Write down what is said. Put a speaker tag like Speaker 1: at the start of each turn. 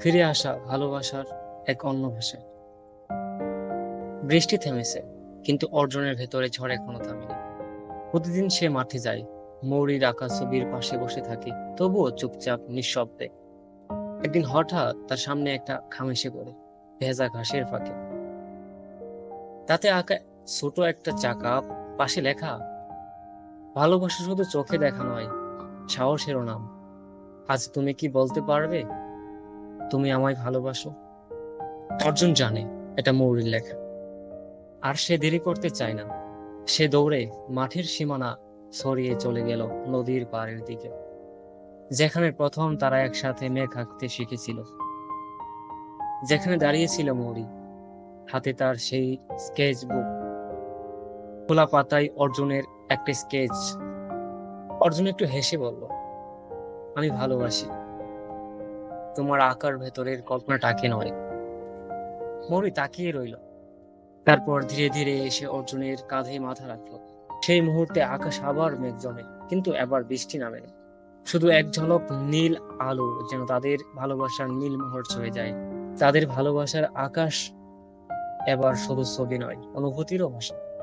Speaker 1: ফিরে আসা ভালোবাসার এক অন্য ভাষায়। বৃষ্টি থেমেছে, কিন্তু অর্জনের ভেতরে ঝড় এখনও থামেনি। প্রতিদিন সে মাঠে যায়, মৌরির আঁকা ছবির পাশে বসে থাকে, তবুও চুপচাপ, নিঃশব্দে। একদিন হঠাৎ তার সামনে একটা খাম এসে পড়ে, ভেজা ঘাসের ফাঁকে। তাতে আঁকা ছোট একটা চাকা পাশে লেখা, ভালোবাসা শুধু চোখে দেখা নয়, সাহসেরও নাম। আজ তুমি কি বলতে পারবে? তুমি আমায় ভালোবাসো। অর্জুন জানে, এটা মৌরির লেখা। আর সে দেরি করতে চায় না। সে দৌড়ে মাঠের সীমানা ছড়িয়ে চলে গেল নদীর পাড়ের দিকে, যেখানে প্রথম তারা একসাথে মেঘ আঁকতে শিখেছিল। যেখানে দাঁড়িয়েছিল মৌরি, হাতে তার সেই স্কেচ বুক খোলা পাতায় অর্জুনের একটা স্কেচ। অর্জুন একটু হেসে বলল, আমি ভালোবাসি। তোমার আকার ভেতরের কল্পনাটাকে নয়। মৌরি তাকিয়ে রইল। তারপর ধীরে ধীরে এসে অর্জুনের কাঁধে মাথা রাখল। সেই মুহূর্তে আকাশ আবার মেঘ জমে, কিন্তু এবার বৃষ্টি নামে। শুধু এক ঝলক নীল আলো যেন তাদের ভালোবাসার নীল মোহর ছয়ে যায়। তাদের ভালোবাসার আকাশ এবার শুধু ছবি নয়, অনুভূতিরও ভাষা।